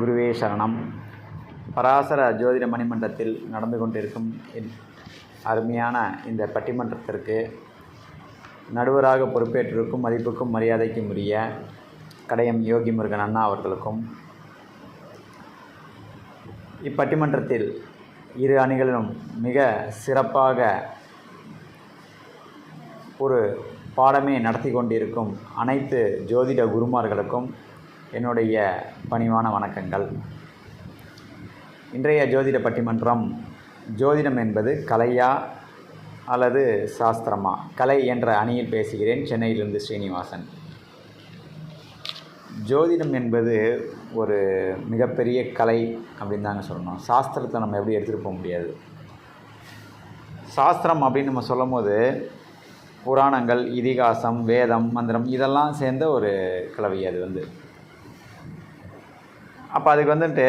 குருவே சரணம். பராசர ஜோதிட மணிமன்றத்தில் நடந்து கொண்டிருக்கும் என் அருமையான இந்த பட்டிமன்றத்திற்கு நடுவராக பொறுப்பேற்றிருக்கும் மதிப்புக்கும் மரியாதைக்கும் உரிய கடையம் யோகி முருகன் அண்ணா அவர்களுக்கும் இப்பட்டிமன்றத்தில் இரு அணிகளிலும் மிக சிறப்பாக ஒரு பாடமே நடத்தி கொண்டிருக்கும் அனைத்து ஜோதிட குருமார்களுக்கும் என்னுடைய பணிவான வணக்கங்கள். இன்றைய ஜோதிட பட்டிமன்றம் ஜோதிடம் என்பது கலையா அல்லது சாஸ்திரமா? கலை என்ற அணியில் பேசுகிறேன் சென்னையிலிருந்து ஸ்ரீனிவாசன். ஜோதிடம் என்பது ஒரு மிகப்பெரிய கலை அப்படின்னு தாங்க சொல்லணும். சாஸ்திரத்தை நம்ம எப்படி எடுத்துகிட்டு போக முடியாது? சாஸ்திரம் அப்படின்னு நம்ம சொல்லும் போது புராணங்கள் இதிகாசம் வேதம் மந்திரம் இதெல்லாம் சேர்ந்த ஒரு கலவை அது வந்து. அப்போ அதுக்கு வந்துட்டு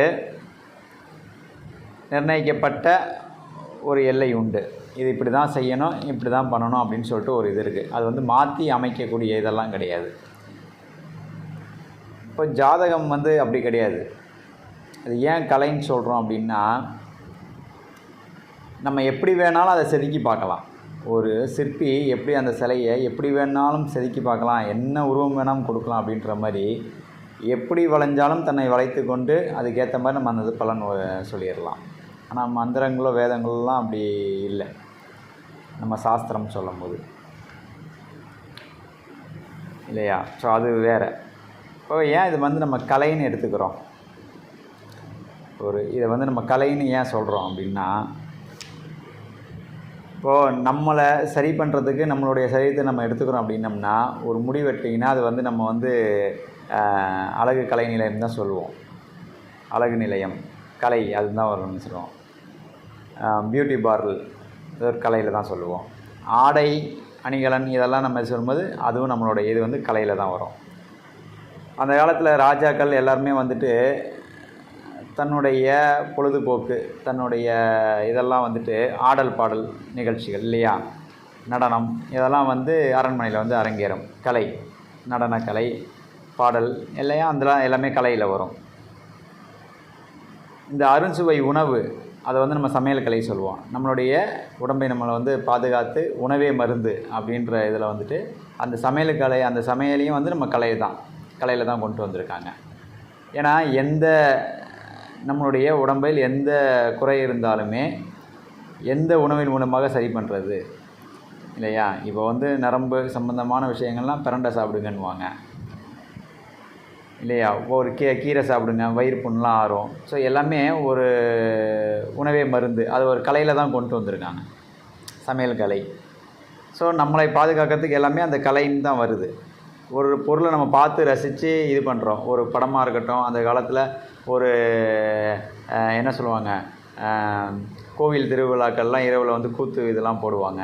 நிர்ணயிக்கப்பட்ட ஒரு எல்லை உண்டு. இது இப்படி தான் செய்யணும் இப்படி தான் பண்ணணும் அப்படின்னு சொல்லிட்டு ஒரு இது இருக்குது அது வந்து மாற்றி அமைக்கக்கூடிய இதெல்லாம் கிடையாது. இப்போ ஜாதகம் வந்து அப்படி கிடையாது. அது ஏன் கலைன்னு சொல்கிறோம் அப்படின்னா நம்ம எப்படி வேணாலும் அதை செதுக்கி பார்க்கலாம். ஒரு சிற்பி எப்படி அந்த சிலையை எப்படி வேணாலும் செதுக்கி பார்க்கலாம். என்ன உருவம் வேணாலும் கொடுக்கலாம் அப்படின்ற மாதிரி எப்படி வளைஞ்சாலும் தன்னை வளைத்து கொண்டு அதுக்கேற்ற மாதிரி நம்ம அந்த பலன் சொல்லிடலாம். ஆனால் மந்திரங்களோ வேதங்களெலாம் அப்படி இல்லை. நம்ம சாஸ்திரம் சொல்லும்போது. இல்லையா? ஸோ அது வேறு. இப்போ ஏன் இது வந்து நம்ம கலைன்னு எடுத்துக்கிறோம்? ஒரு இதை வந்து நம்ம கலைன்னு ஏன் சொல்கிறோம் அப்படின்னா இப்போது நம்மளை சரி பண்ணுறதுக்கு நம்மளுடைய சரீரத்தை நம்ம எடுத்துக்கிறோம் அப்படின்னம்னா ஒரு முடி வெட்டிங்கன்னா அது வந்து நம்ம வந்து அழகு கலை நிலையம் தான் சொல்லுவோம். அழகு நிலையம் கலை அதுதான் வரும்னு சொல்லுவோம். பியூட்டி பார்லர் இது ஒரு கலையில் தான் சொல்லுவோம். ஆடை அணிகலன் இதெல்லாம் நம்ம சொல்லும்போது அதுவும் நம்மளுடைய இது வந்து கலையில் தான் வரும். அந்த காலத்தில் ராஜாக்கள் எல்லாருமே வந்துட்டு தன்னுடைய பொழுதுபோக்கு தன்னுடைய இதெல்லாம் வந்துட்டு ஆடல் பாடல் நிகழ்ச்சிகள் இல்லையா? நடனம் இதெல்லாம் வந்து அரண்மனையில் வந்து அரங்கேறும். கலை நடனக்கலை பாடல் இல்லையா? அதெல்லாம் எல்லாமே கலையில் வரும். இந்த அருஞ்சுவை உணவு அதை வந்து நம்ம சமையல் கலை சொல்லுவோம். நம்மளுடைய உடம்பை நம்மளை வந்து பாதுகாத்து உணவே மருந்து அப்படின்ற இதில் வந்துட்டு அந்த சமையல் கலை அந்த சமையலையும் வந்து நம்ம கலை தான் கலையில் தான் கொண்டு வந்திருக்காங்க. ஏன்னா எந்த நம்மளுடைய உடம்பில் எந்த குறை இருந்தாலுமே எந்த உணவின் மூலமாக சரி பண்ணுறது இல்லையா? இப்போ வந்து நரம்பு சம்பந்தமான விஷயங்கள்லாம் பிரண்டை சாப்பிடுங்கன்னுவாங்க. இல்லையா? ஒரு கீ கீரை சாப்பிடுங்க வயிறு புண்ணெலாம் ஆறும். ஸோ எல்லாமே ஒரு உணவே மருந்து. அது ஒரு கலையில் தான் கொண்டு வந்திருக்காங்க. சமையல் கலை. ஸோ நம்மளை பாதுகாக்கிறதுக்கு எல்லாமே அந்த கலைன்னு தான் வருது. ஒரு பொருளை நம்ம பார்த்து ரசித்து இது பண்ணுறோம் ஒரு படமாக இருக்கட்டும் அந்த காலத்தில் ஒரு என்ன சொல்லுவாங்க கோவில் திருவிழாக்கள்லாம் இரவில் வந்து கூத்து இதெல்லாம் போடுவாங்க.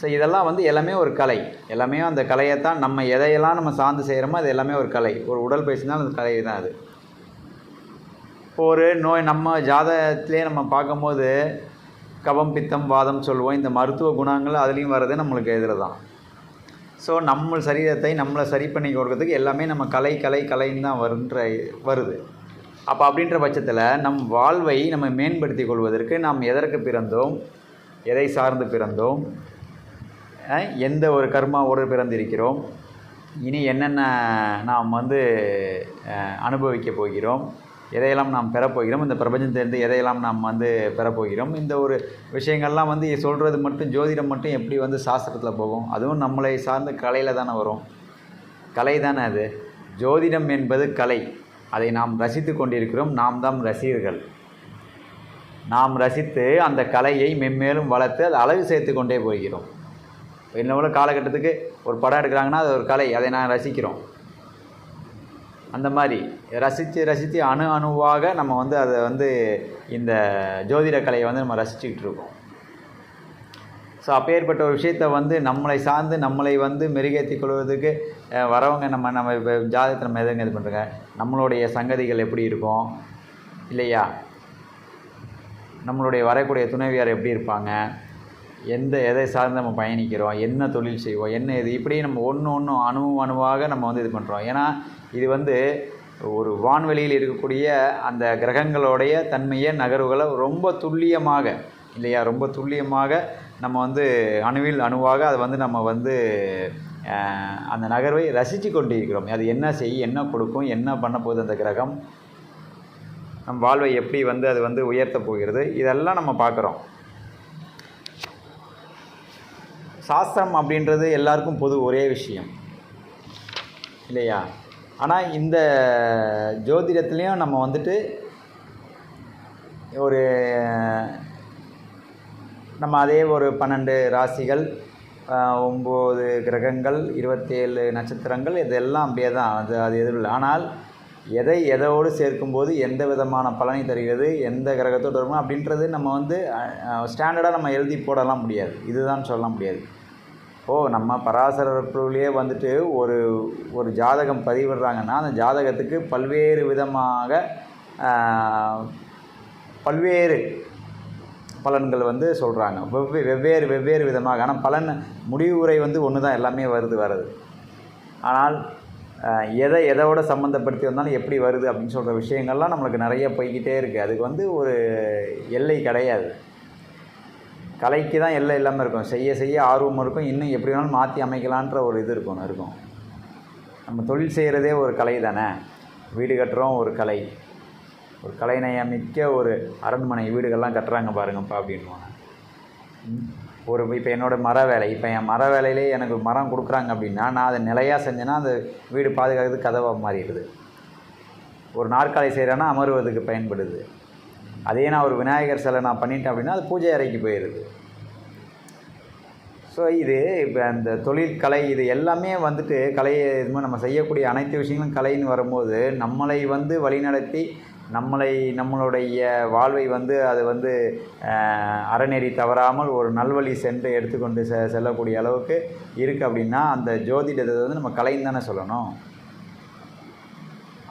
ஸோ இதெல்லாம் வந்து எல்லாமே ஒரு கலை. எல்லாமே அந்த கலையைத்தான் நம்ம எதையெல்லாம் நம்ம சார்ந்து செய்கிறோமோ அது எல்லாமே ஒரு கலை. ஒரு உடல் பேசினாலும் அந்த கலை தான் அது. இப்போ ஒரு நோய் நம்ம ஜாதகத்திலே நம்ம பார்க்கும்போது கபம் பித்தம் வாதம் சொல்லுவோம். இந்த மருத்துவ குணங்கள் அதுலேயும் வர்றது நம்மளுக்கு எதிர தான் ஸோ நம்ம சரீரத்தை நம்மளை சரி பண்ணி கொடுக்கறதுக்கு எல்லாமே நம்ம கலை கலை கலைன்னு தான் வருன்ற வருது. அப்போ அப்படின்ற பட்சத்தில் நம் வாழ்வை நம்ம மேம்படுத்தி கொள்வதற்கு நாம் எதற்கு பிறந்தோம்? எதை சார்ந்து பிறந்தோம்? எந்த ஒரு கர்மாவோடு பிறந்திருக்கிறோம்? இனி என்னென்ன நாம் வந்து அனுபவிக்க போகிறோம்? எதையெல்லாம் நாம் பெறப்போகிறோம் இந்த பிரபஞ்சத்திலிருந்து எதையெல்லாம் நாம் வந்து பெறப்போகிறோம் இந்த ஒரு விஷயங்கள்லாம் வந்து சொல்கிறது மட்டும் ஜோதிடம் மட்டும் எப்படி வந்து சாஸ்திரத்தில் போகும்? அதுவும் நம்மளை சார்ந்த கலையில் தானே வரும். கலை தானே அது. ஜோதிடம் என்பது கலை. அதை நாம் ரசித்து கொண்டிருக்கிறோம். நாம் தான் ரசிகர்கள். நாம் ரசித்து அந்த கலையை மென்மேலும் வளர்த்து அதை அழகு சேர்த்து கொண்டே போகிறோம். என்ன காலகட்டத்துக்கு ஒரு படம் எடுக்கிறாங்கன்னா அது ஒரு கலை. அதை நான் ரசிக்கிறோம். அந்த மாதிரி ரசித்து ரசித்து அணு அணுவாக நம்ம வந்து அதை வந்து இந்த ஜோதிட கலையை வந்து நம்ம ரசிச்சுக்கிட்டு இருக்கோம். ஸோ அப்பேற்பட்ட ஒரு விஷயத்தை வந்து நம்மளை சார்ந்து நம்மளை வந்து மெருகேற்றிக் கொள்வதற்கு வரவங்க நம்ம நம்ம இப்போ ஜாதகத்தை நம்ம எதுங்க இது பண்ணுறோங்க நம்மளுடைய சங்கதிகள் எப்படி இருக்கும்? இல்லையா? நம்மளுடைய வரக்கூடிய துணைவியார் எப்படி இருப்பாங்க? எந்த எதை சார்ந்து நம்ம பயணிக்கிறோம் என்ன தொழில் செய்வோம் என்ன இது இப்படி நம்ம ஒன்று ஒன்று அணு அணுவாக நம்ம வந்து இது பண்ணுறோம் ஏன்னா இது வந்து ஒரு வான்வெளியில் இருக்கக்கூடிய அந்த கிரகங்களுடைய தன்மையை நகர்வுகளை ரொம்ப துல்லியமாக இல்லையா? ரொம்ப துல்லியமாக நம்ம வந்து அணுவில் அணுவாக அதை வந்து நம்ம வந்து அந்த நகர்வை ரசித்து கொண்டிருக்கிறோம். அது என்ன செய்யும் என்ன கொடுக்கும் என்ன பண்ண போகுது அந்த கிரகம்? நம் வாழ்வை எப்படி வந்து அது வந்து உயர்த்த போகிறது? இதெல்லாம் நம்ம பார்க்குறோம். சாஸ்திரம் அப்படின்றது எல்லாருக்கும் பொது ஒரே விஷயம். இல்லையா? ஆனால் இந்த ஜோதிடத்துலேயும் நம்ம வந்துட்டு ஒரு நம்ம அதே ஒரு பன்னெண்டு ராசிகள் ஒம்பது கிரகங்கள் இருபத்தேழு நட்சத்திரங்கள் இதெல்லாம் அப்படியே தான். அது அது எதுவும் இல்லை. ஆனால் எதை எதோடு சேர்க்கும்போது எந்த விதமான பலனை தருகிறது எந்த கிரகத்தோடு வருமா அப்படின்றது நம்ம வந்து ஸ்டாண்டர்டாக நம்ம எழுதி போடலாம் முடியாது. இதுதான் சொல்ல முடியாது. ஓ நம்ம பராசரப்புலேயே வந்துட்டு ஒரு ஒரு ஜாதகம் பதிவிடுறாங்கன்னா அந்த ஜாதகத்துக்கு பல்வேறு விதமாக பல்வேறு பலன்கள் வந்து சொல்கிறாங்க வெவ்வே வெவ்வேறு வெவ்வேறு விதமாக. ஆனால் பலன் முடிவுரை வந்து ஒன்று தான் எல்லாமே வருது வருது ஆனால் எதை எதோட சம்மந்தப்படுத்தி வந்தாலும் எப்படி வருது அப்படின்னு சொல்கிற விஷயங்கள்லாம் நம்மளுக்கு நிறைய போய்கிட்டே இருக்குது அதுக்கு வந்து ஒரு எல்லை கிடையாது. கலைக்கு தான் எல்லை இல்லாமல் இருக்கும். செய்ய செய்ய ஆர்வம் இருக்கும். இன்னும் எப்படி வேணாலும் மாற்றி அமைக்கலான்ற ஒரு இது இருக்கும் இருக்கும். நம்ம தொழில் செய்கிறதே ஒரு கலை தானே? வீடு கட்டுறோம் ஒரு கலை. ஒரு கலைநயமிக்க ஒரு அரண்மனை வீடுகள்லாம் கட்டுறாங்க பாருங்கப்பா அப்படின்வாங்க ஒரு இப்போ என்னோடய மர வேலை இப்போ என் மர வேலையிலே எனக்கு மரம் கொடுக்குறாங்க அப்படின்னா நான் அதை நிலையாக செஞ்சேன்னா அந்த வீடு பாதுகாக்கிறதுக்கு கதவாக மாறிடுது. ஒரு நாற்காலி செய்கிறேன்னா அமருவதுக்கு பயன்படுது. அதே நான் ஒரு விநாயகர் சிலை நான் பண்ணிட்டேன் அப்படின்னா அது பூஜை அறைக்கு போயிடுது ஸோ இது இப்போ அந்த தொழிற்கலை இது எல்லாமே வந்துட்டு கலையை இதுமாதிரி நம்ம செய்யக்கூடிய அனைத்து விஷயங்களும் கலைன்னு வரும்போது நம்மளை வந்து வழிநடத்தி நம்மளை நம்மளுடைய வாழ்வை வந்து அது வந்து அறநெறி தவறாமல் ஒரு நல்வழி சென்று எடுத்துக்கொண்டு செ செல்லக்கூடிய அளவுக்கு இருக்குது அப்படின்னா அந்த ஜோதிடத்தை வந்து நம்ம கலைன்னு தானே சொல்லணும்.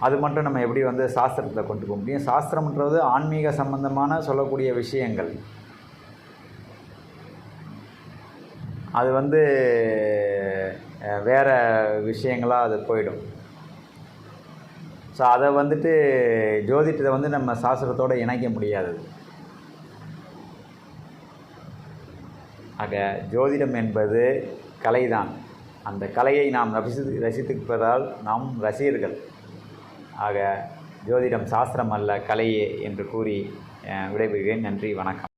அது மட்டும் நம்ம எப்படி வந்து சாஸ்திரத்தில் கொண்டு போக முடியும்? சாஸ்திரம்ன்றது ஆன்மீக சம்பந்தமான சொல்லக்கூடிய விஷயங்கள். அது வந்து வேறு வேற விஷயங்களாக அது போயிடும். ஸோ அதை வந்துட்டு ஜோதிடத்தை வந்து நம்ம சாஸ்திரத்தோடு இணைக்க முடியாது. ஆக ஜோதிடம் என்பது கலைதான். அந்த கலையை நாம் ரசித்து ரசித்திருப்பதால் நாம் ரசிகர்கள். ஆக ஜோதிடம் சாஸ்திரம் அல்ல கலையே என்று கூறி விடைபெறுகிறேன். நன்றி வணக்கம்.